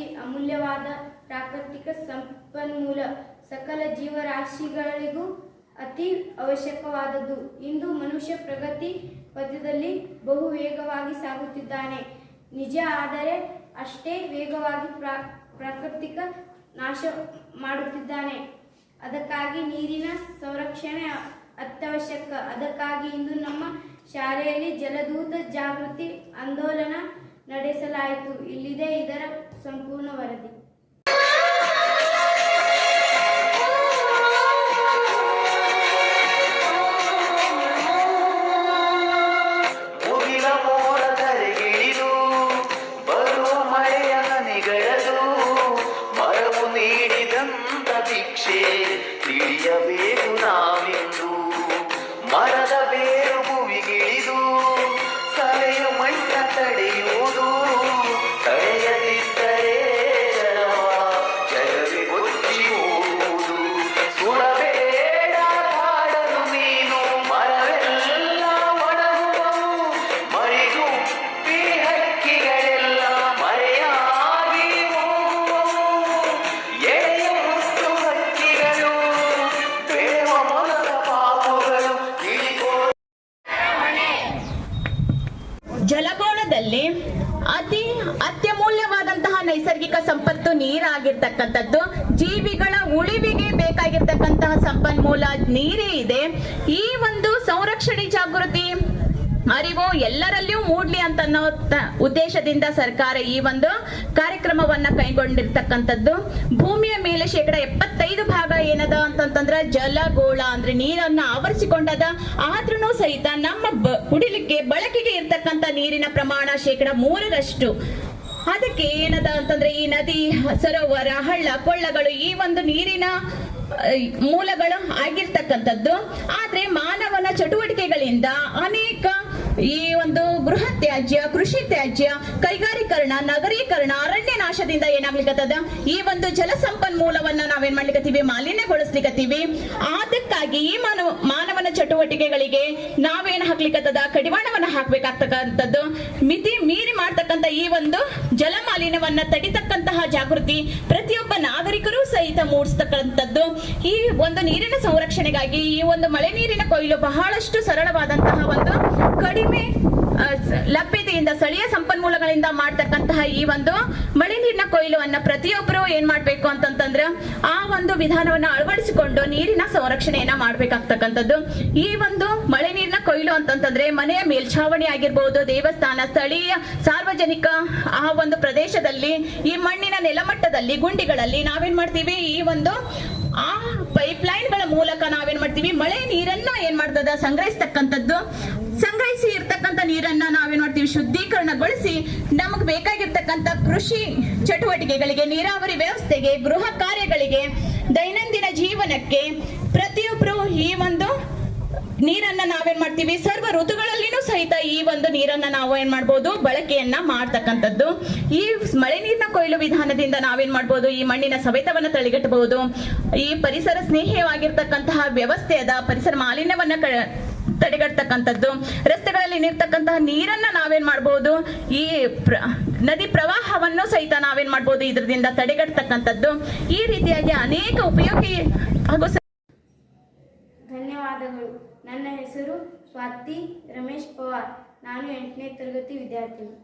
ಅತಿ ಅಮೂಲ್ಯವಾದ ಪ್ರಾಕೃತಿಕ ಸಂಪನ್ಮೂಲ ಸಕಲ ಜೀವರಾಶಿಗಳಿಗೂ ಅತಿ ಅವಶ್ಯಕವಾದದ್ದು. ಇಂದು ಮನುಷ್ಯ ಪ್ರಗತಿ ಪದ್ಯದಲ್ಲಿ ಬಹು ವೇಗವಾಗಿ ಸಾಗುತ್ತಿದ್ದಾನೆ. ನಿಜ ಆದರೆ ಅಷ್ಟೇ ವೇಗವಾಗಿ ಪ್ರಾ, ಪ್ರಾಕೃತಿಕ ನಾಶ ಮಾಡುತ್ತಿದ್ದಾನೆ. ಅದಕ್ಕಾಗಿ ನೀರಿನ ಸಂರಕ್ಷಣೆ ಅತ್ಯವಶ್ಯಕ. ಅದಕ್ಕಾಗಿ ಇಂದು ನಮ್ಮ ಶಾಲೆಯಲ್ಲಿ ಜಲದೂತ ಜಾಗೃತಿ ಆಂದೋಲನ ನಡೆಸಲಾಯಿತು. ಇಲ್ಲಿದೆ ಇದರ ಸಂಪೂರ್ಣ ನಾವೆಂದು. ಮರದ ಬೇರು ಭೂಮಿಗಿಳಿದು ಸಲೆಯ ಮೈತ್ರ ತಡೆಯುವುದು ಜಲಗೋಳದಲ್ಲಿ ಅತಿ ಅತ್ಯಮೂಲ್ಯವಾದಂತಹ ನೈಸರ್ಗಿಕ ಸಂಪತ್ತು ನೀರಾಗಿರ್ತಕ್ಕಂಥದ್ದು, ಜೀವಿಗಳ ಉಳಿವಿಗೆ ಬೇಕಾಗಿರ್ತಕ್ಕಂತಹ ಸಂಪನ್ಮೂಲ ನೀರೇ ಇದೆ. ಈ ಒಂದು ಸಂರಕ್ಷಣೆ ಜಾಗೃತಿ ಅರಿವು ಎಲ್ಲರಲ್ಲಿಯೂ ಮೂಡ್ಲಿ ಅಂತ ಉದ್ದೇಶದಿಂದ ಸರ್ಕಾರ ಈ ಒಂದು ಕಾರ್ಯಕ್ರಮವನ್ನ ಕೈಗೊಂಡಿರ್ತಕ್ಕಂಥದ್ದು. ಭೂಮಿಯ ಮೇಲೆ ಶೇಕಡ ಎಪ್ಪತ್ತೈದು ಅಂತಂತಂದ್ರ ಜಲಗೋಳ ಅಂದ್ರೆ ನೀರನ್ನ ಆವರಿಸಿಕೊಂಡದ ಆದ್ರೂ ಸಹಿತ ನಮ್ಮ ಕುಡಿಲಿಕ್ಕೆ ಬಳಕೆಗೆ ಇರ್ತಕ್ಕಂತ ನೀರಿನ ಪ್ರಮಾಣ ಶೇಕಡ ಮೂರರಷ್ಟು. ಅದಕ್ಕೆ ಏನದ ಅಂತಂದ್ರೆ ಈ ನದಿ, ಸರೋವರ, ಹಳ್ಳ, ಕೊಳ್ಳಗಳು ಈ ಒಂದು ನೀರಿನ ಮೂಲಗಳು ಆಗಿರ್ತಕ್ಕಂಥದ್ದು. ಆದ್ರೆ ಮಾನವನ ಚಟುವಟಿಕೆಗಳಿಂದ ಅನೇಕ ಈ ಒಂದು ಗೃಹ ತ್ಯಾಜ್ಯ, ಕೃಷಿ ತ್ಯಾಜ್ಯ, ಕೈಗಾರೀಕರಣ, ನಗರೀಕರಣ ಅರಣ್ಯ ನಾಶದಿಂದ ಏನಾಗ್ಲಿಕ್ಕತ್ತದ ಈ ಒಂದು ಜಲ ಸಂಪನ್ಮೂಲವನ್ನ ನಾವೇನ್ ಮಾಡ್ಲಿಕ್ಕತ್ತೀವಿ ಮಾಲಿನ್ಯಗೊಳಿಸ್ಲಿಕ್ಕತ್ತೀವಿ ಅದಕ್ಕಾಗಿ ಈ ಮಾನವ, ಮಾನವನ ಚಟುವಟಿಕೆಗಳಿಗೆ ನಾವೇನ್ ಹಾಕ್ಲಿಕ್ಕತ್ತದ ಕಡಿವಾಣವನ್ನ ಹಾಕ್ಬೇಕಾಗ್ತಕ್ಕಂಥದ್ದು. ಮಿತಿ ಮೀರಿ ಮಾಡ್ತಕ್ಕಂಥ ಈ ಒಂದು ಜಲ ಮಾಲಿನ್ಯವನ್ನ ತಡಿತಕ್ಕಂತಹ ಜಾಗೃತಿ ಪ್ರತಿಯೊಬ್ಬ ನಾಗರಿಕರು ಸಹಿತ ಮೂಡಿಸ್ತಕ್ಕಂಥದ್ದು. ಈ ಒಂದು ನೀರಿನ ಸಂರಕ್ಷಣೆಗಾಗಿ ಈ ಒಂದು ಮಳೆ ನೀರಿನ ಕೊಯ್ಲು ಬಹಳಷ್ಟು ಸರಳವಾದಂತಹ ಒಂದು ಕಡಿಮೆ ಲಭ್ಯತೆಯಿಂದ, ಸ್ಥಳೀಯ ಸಂಪನ್ಮೂಲಗಳಿಂದ ಮಾಡ್ತಕ್ಕಂತಹ ಈ ಒಂದು ಮಳೆ ನೀರಿನ ಕೊಯ್ಲುವನ್ನ ಪ್ರತಿಯೊಬ್ಬರು ಏನ್ ಮಾಡ್ಬೇಕು ಅಂತಂತಂದ್ರೆ ಆ ಒಂದು ವಿಧಾನವನ್ನ ಅಳವಡಿಸಿಕೊಂಡು ನೀರಿನ ಸಂರಕ್ಷಣೆಯನ್ನ ಮಾಡ್ಬೇಕಾಗ್ತಕ್ಕಂಥದ್ದು. ಈ ಒಂದು ಮಳೆ ನೀರಿನ ಕೊಯ್ಲು ಅಂತಂತಂದ್ರೆ ಮನೆಯ ಮೇಲ್ಛಾವಣಿ ಆಗಿರ್ಬಹುದು ದೇವಸ್ಥಾನ, ಸ್ಥಳೀಯ ಸಾರ್ವಜನಿಕ ಆ ಒಂದು ಪ್ರದೇಶದಲ್ಲಿ, ಈ ಮಣ್ಣಿನ ನೆಲಮಟ್ಟದಲ್ಲಿ, ಗುಂಡಿಗಳಲ್ಲಿ ನಾವೇನ್ ಮಾಡ್ತೀವಿ? ಈ ಒಂದು ಆ ಪೈಪ್ಗಳ ಮೂಲಕ ನಾವೇನ್ ಮಾಡ್ತೀವಿ? ಮಳೆ ನೀರನ್ನ ಏನ್ ಮಾಡ್ತದ? ಸಂಗ್ರಹಿಸ್ತಕ್ಕಂಥದ್ದು. ಸಂಗ್ರಹಿಸಿ ಇರ್ತಕ್ಕಂಥ ನೀರನ್ನ ನಾವೇನ್ ಮಾಡ್ತೀವಿ ಶುದ್ಧೀಕರಣಗೊಳಿಸಿ ನಮಗ್ ಬೇಕಾಗಿರ್ತಕ್ಕಂಥ ಕೃಷಿ ಚಟುವಟಿಕೆಗಳಿಗೆ, ನೀರಾವರಿ ವ್ಯವಸ್ಥೆಗೆ, ಗೃಹ ಕಾರ್ಯಗಳಿಗೆ, ದೈನಂದಿನ ಜೀವನಕ್ಕೆ ಪ್ರತಿಯೊಬ್ರು ಈ ಒಂದು ನೀರನ್ನ ನಾವೇನ್ ಮಾಡ್ತೀವಿ? ಸರ್ವ ಋತುಗಳಲ್ಲಿನೂ ಸಹಿತ ಈ ಒಂದು ನೀರನ್ನ ನಾವು ಏನ್ ಮಾಡ್ಬೋದು? ಬಳಕೆಯನ್ನ ಮಾಡ್ತಕ್ಕಂಥದ್ದು. ಈ ಮಳೆ ನೀರಿನ ಕೊಯ್ಲು ವಿಧಾನದಿಂದ ನಾವೇನ್ ಮಾಡ್ಬೋದು? ಈ ಮಣ್ಣಿನ ಸವೆತವನ್ನ ತಳಿಗಟ್ಟಬಹುದು ಈ ಪರಿಸರ ಸ್ನೇಹಿಯಾಗಿರ್ತಕ್ಕಂತಹ ವ್ಯವಸ್ಥೆಯದ ಪರಿಸರ ಮಾಲಿನ್ಯವನ್ನ ತಡೆಗಟ್ಟತಕ್ಕಂಥದ್ದು. ರಸ್ತೆಗಳಲ್ಲಿ ನಿರ್ತಕ್ಕಂತಹ ನೀರನ್ನ ನಾವೇನ್ ಮಾಡ್ಬೋದು, ಈ ನದಿ ಪ್ರವಾಹವನ್ನು ಸಹಿತ ನಾವೇನ್ ಮಾಡ್ಬೋದು ಇದರಿಂದ ತಡೆಗಟ್ಟತಕ್ಕಂಥದ್ದು. ಈ ರೀತಿಯಾಗಿ ಅನೇಕ ಉಪಯೋಗಿ ಹಾಗೂ ಧನ್ಯವಾದಗಳು. ನನ್ನ ಹೆಸರು ಸ್ವಾತಿ ರಮೇಶ್ ಪವಾರ್. ನಾನು ಎಂಟನೇ ತರಗತಿ ವಿದ್ಯಾರ್ಥಿನಿ.